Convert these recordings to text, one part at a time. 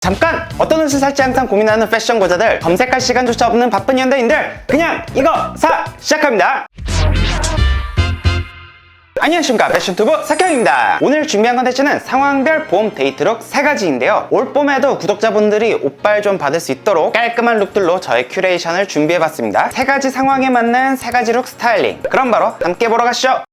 잠깐! 어떤 옷을 살지 항상 고민하는 패션 고자들 검색할 시간조차 없는 바쁜 현대인들 그냥 이거 사! 시작합니다. 안녕하십니까. 패션투브 석현입니다. 오늘 준비한 컨텐츠는 상황별 봄 데이트룩 3가지인데요. 올 봄에도 구독자분들이 옷발 좀 받을 수 있도록 깔끔한 룩들로 저의 큐레이션을 준비해봤습니다. 3가지 상황에 맞는 3가지 룩 스타일링. 그럼 바로 함께 보러 가시죠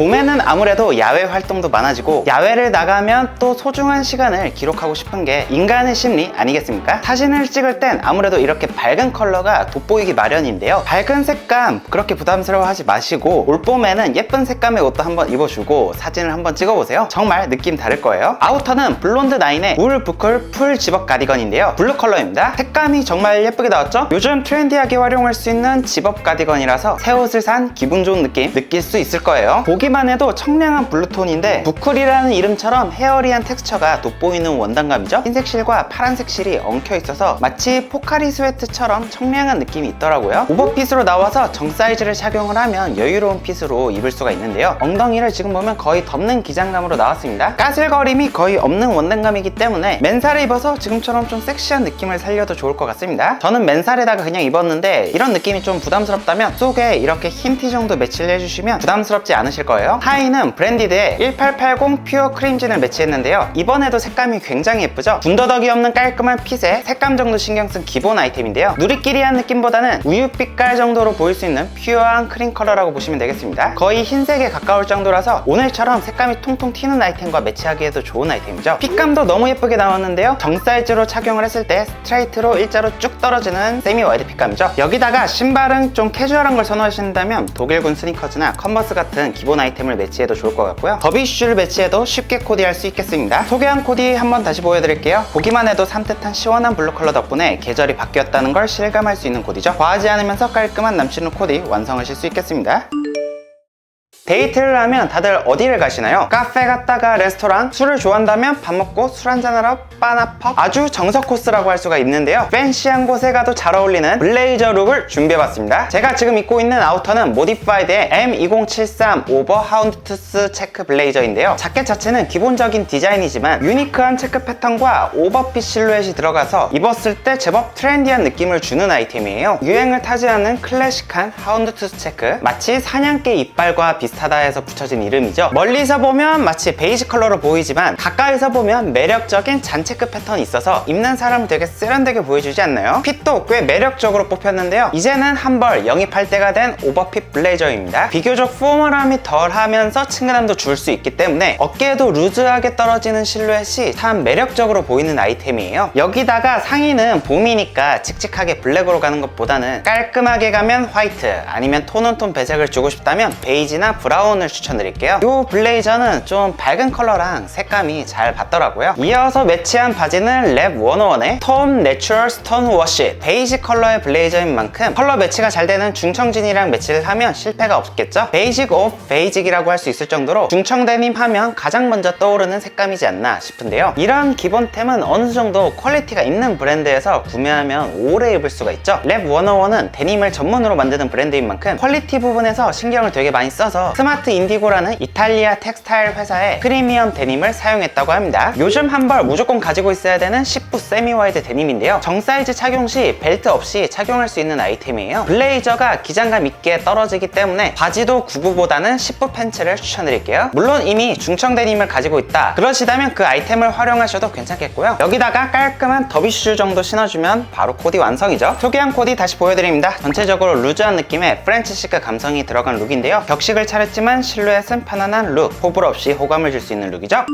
봄에는 아무래도 야외 활동도 많아지고 야외를 나가면 또 소중한 시간을 기록하고 싶은 게 인간의 심리 아니겠습니까? 사진을 찍을 땐 아무래도 이렇게 밝은 컬러가 돋보이기 마련인데요. 밝은 색감 그렇게 부담스러워하지 마시고 올 봄에는 예쁜 색감의 옷도 한번 입어주고 사진을 한번 찍어보세요. 정말 느낌 다를 거예요. 아우터는 블론드 나인의 울 부클 풀 집업 가디건인데요. 블루 컬러입니다. 색감이 정말 예쁘게 나왔죠? 요즘 트렌디하게 활용할 수 있는 집업 가디건이라서 새 옷을 산 기분 좋은 느낌 느낄 수 있을 거예요. 보기 만 해도 청량한 블루톤인데 부클이라는 이름처럼 헤어리한 텍스처가 돋보이는 원단감이죠. 흰색 실과 파란색 실이 엉켜 있어서 마치 포카리 스웨트처럼 청량한 느낌이 있더라고요. 오버핏으로 나와서 정 사이즈를 착용을 하면 여유로운 핏으로 입을 수가 있는데요. 엉덩이를 지금 보면 거의 덮는 기장감으로 나왔습니다. 까슬거림이 거의 없는 원단감이기 때문에 맨살에 입어서 지금처럼 좀 섹시한 느낌을 살려도 좋을 것 같습니다. 저는 맨살에다가 그냥 입었는데 이런 느낌이 좀 부담스럽다면 속에 이렇게 흰 티 정도 매치를 해주시면 부담스럽지 않으실 거예요. 하의는 브랜디드의 1880 퓨어 크림진을 매치했는데요. 이번에도 색감이 굉장히 예쁘죠? 군더더기 없는 깔끔한 핏에 색감 정도 신경 쓴 기본 아이템인데요. 누리끼리한 느낌보다는 우유 빛깔 정도로 보일 수 있는 퓨어한 크림 컬러라고 보시면 되겠습니다. 거의 흰색에 가까울 정도라서 오늘처럼 색감이 통통 튀는 아이템과 매치하기에도 좋은 아이템이죠. 핏감도 너무 예쁘게 나왔는데요. 정 사이즈로 착용을 했을 때 스트레이트로 일자로 쭉 떨어지는 세미 와이드 핏감이죠. 여기다가 신발은 좀 캐주얼한 걸 선호하신다면 독일군 스니커즈나 컨버스 같은 기본 아이템을 매치해도 좋을 것 같고요. 더비슈를 매치해도 쉽게 코디할 수 있겠습니다. 소개한 코디 한번 다시 보여드릴게요. 보기만 해도 산뜻한 시원한 블루 컬러 덕분에 계절이 바뀌었다는 걸 실감할 수 있는 코디죠. 과하지 않으면서 깔끔한 남친룩 코디 완성하실 수 있겠습니다. 데이트를 하면 다들 어디를 가시나요? 카페 갔다가 레스토랑, 술을 좋아한다면 밥 먹고 술 한잔하러 빠나퍽 아주 정석 코스라고 할 수가 있는데요. 팬시한 곳에 가도 잘 어울리는 블레이저 룩을 준비해봤습니다. 제가 지금 입고 있는 아우터는 모디파이드의 M2073 오버 하운드투스 체크 블레이저인데요. 자켓 자체는 기본적인 디자인이지만 유니크한 체크 패턴과 오버핏 실루엣이 들어가서 입었을 때 제법 트렌디한 느낌을 주는 아이템이에요. 유행을 타지 않는 클래식한 하운드투스 체크. 마치 사냥개 이빨과 비슷하다 해서 붙여진 이름이죠. 멀리서 보면 마치 베이지 컬러로 보이지만 가까이서 보면 매력적인 잔체크 패턴이 있어서 입는 사람을 되게 세련되게 보여주지 않나요? 핏도 꽤 매력적으로 뽑혔는데요. 이제는 한벌 영입할 때가 된 오버핏 블레이저입니다. 비교적 포멀함이 덜하면서 친근함도 줄 수 있기 때문에 어깨에도 루즈하게 떨어지는 실루엣이 참 매력적으로 보이는 아이템이에요. 여기다가 상의는 봄이니까 칙칙하게 블랙으로 가는 것보다는 깔끔하게 가면 화이트 아니면 톤온톤 배색을 주고 싶다면 베이지나 브라운을 추천드릴게요. 이 블레이저는 좀 밝은 컬러랑 색감이 잘 받더라고요. 이어서 매치한 바지는 랩 101의 톰 내추럴 스톤 워시 베이지 컬러의 블레이저인 만큼 컬러 매치가 잘 되는 중청진이랑 매치를 하면 실패가 없겠죠? 베이직 오브 베이직이라고 할 수 있을 정도로 중청 데님 하면 가장 먼저 떠오르는 색감이지 않나 싶은데요. 이런 기본템은 어느 정도 퀄리티가 있는 브랜드에서 구매하면 오래 입을 수가 있죠? 랩 101은 데님을 전문으로 만드는 브랜드인 만큼 퀄리티 부분에서 신경을 되게 많이 써서 스마트 인디고라는 이탈리아 텍스타일 회사의 프리미엄 데님을 사용했다고 합니다. 요즘 한 벌 무조건 가지고 있어야 되는 10부 세미 와이드 데님인데요. 정 사이즈 착용 시 벨트 없이 착용할 수 있는 아이템이에요. 블레이저가 기장감 있게 떨어지기 때문에 바지도 9부보다는 10부 팬츠를 추천드릴게요. 물론 이미 중청 데님을 가지고 있다 그러시다면 그 아이템을 활용하셔도 괜찮겠고요. 여기다가 깔끔한 더비슈 정도 신어주면 바로 코디 완성이죠. 소개한 코디 다시 보여드립니다. 전체적으로 루즈한 느낌의 프렌치 시크 감성이 들어간 룩인데요. 격식을 차 렸지만 실루엣은 편안한 룩 호불호 없이 호감을 줄 수 있는 룩이죠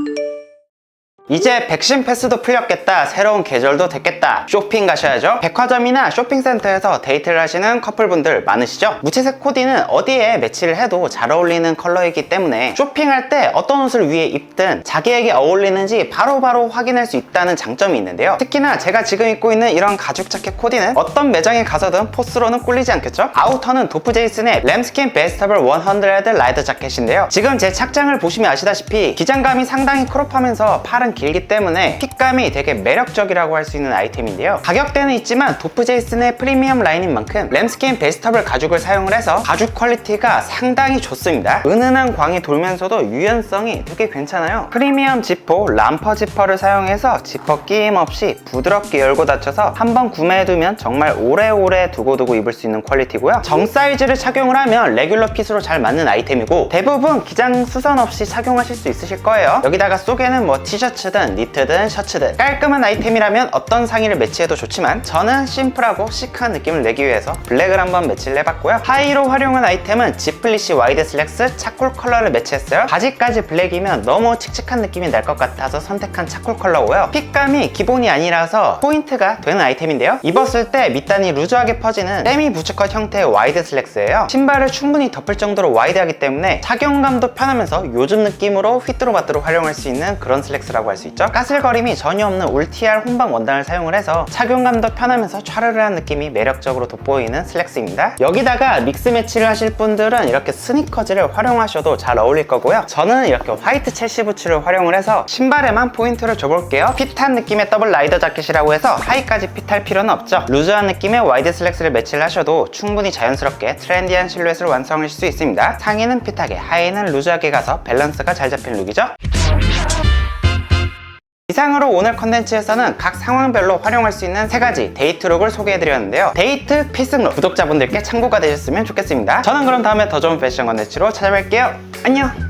이제 백신 패스도 풀렸겠다 새로운 계절도 됐겠다. 쇼핑 가셔야죠. 백화점이나 쇼핑센터에서 데이트를 하시는 커플분들 많으시죠? 무채색 코디는 어디에 매치를 해도 잘 어울리는 컬러이기 때문에 쇼핑할 때 어떤 옷을 위에 입든 자기에게 어울리는지 바로 바로 확인할 수 있다는 장점이 있는데요. 특히나 제가 지금 입고 있는 이런 가죽 자켓 코디는 어떤 매장에 가서든 포스로는 꿀리지 않겠죠? 아우터는 도프 제이슨의 램스킨 베스터블 100 라이더 자켓인데요. 지금 제 착장을 보시면 아시다시피 기장감이 상당히 크롭하면서 팔은 길기 때문에 핏감이 되게 매력적이라고 할 수 있는 아이템인데요. 가격대는 있지만 도프 제이슨의 프리미엄 라인인 만큼 램스킨 베스터블 가죽을 사용을 해서 가죽 퀄리티가 상당히 좋습니다. 은은한 광이 돌면서도 유연성이 되게 괜찮아요. 프리미엄 지퍼 람퍼 지퍼를 사용해서 지퍼 끼임 없이 부드럽게 열고 닫혀서 한번 구매해두면 정말 오래오래 두고두고 입을 수 있는 퀄리티고요. 정 사이즈를 착용을 하면 레귤러 핏으로 잘 맞는 아이템이고 대부분 기장 수선 없이 착용하실 수 있으실 거예요. 여기다가 속에는 뭐 티셔츠 든 니트든 셔츠든 깔끔한 아이템이라면 어떤 상의를 매치해도 좋지만 저는 심플하고 시크한 느낌을 내기 위해서 블랙을 한번 매치를 해봤고요. 하의로 활용한 아이템은 지플리시 와이드 슬랙스 차콜 컬러를 매치했어요. 바지까지 블랙이면 너무 칙칙한 느낌이 날 것 같아서 선택한 차콜 컬러고요. 핏감이 기본이 아니라서 포인트가 되는 아이템인데요. 입었을 때 밑단이 루즈하게 퍼지는 세미 부츠컷 형태의 와이드 슬랙스예요. 신발을 충분히 덮을 정도로 와이드하기 때문에 착용감도 편하면서 요즘 느낌으로 휘뚜루마뚜루 활용할 수 있는 그런 슬랙스라고 할수 있죠. 까슬거림이 전혀 없는 울티알 혼방 원단을 사용을 해서 착용감도 편하면서 촤르르한 느낌이 매력적으로 돋보이는 슬랙스입니다. 여기다가 믹스 매치를 하실 분들은 이렇게 스니커즈를 활용하셔도 잘 어울릴 거고요. 저는 이렇게 화이트 첼시 부츠를 활용을 해서 신발에만 포인트를 줘볼게요. 핏한 느낌의 더블 라이더 자켓이라고 해서 하의까지 핏할 필요는 없죠. 루즈한 느낌의 와이드 슬랙스를 매치를 하셔도 충분히 자연스럽게 트렌디한 실루엣을 완성하실 수 있습니다. 상의는 핏하게, 하의는 루즈하게 가서 밸런스가 잘 잡힌 룩이죠. 이상으로 오늘 컨텐츠에서는 각 상황별로 활용할 수 있는 세 가지 데이트룩을 소개해드렸는데요. 데이트 필승룩 구독자분들께 참고가 되셨으면 좋겠습니다. 저는 그럼 다음에 더 좋은 패션 컨텐츠로 찾아뵐게요. 안녕!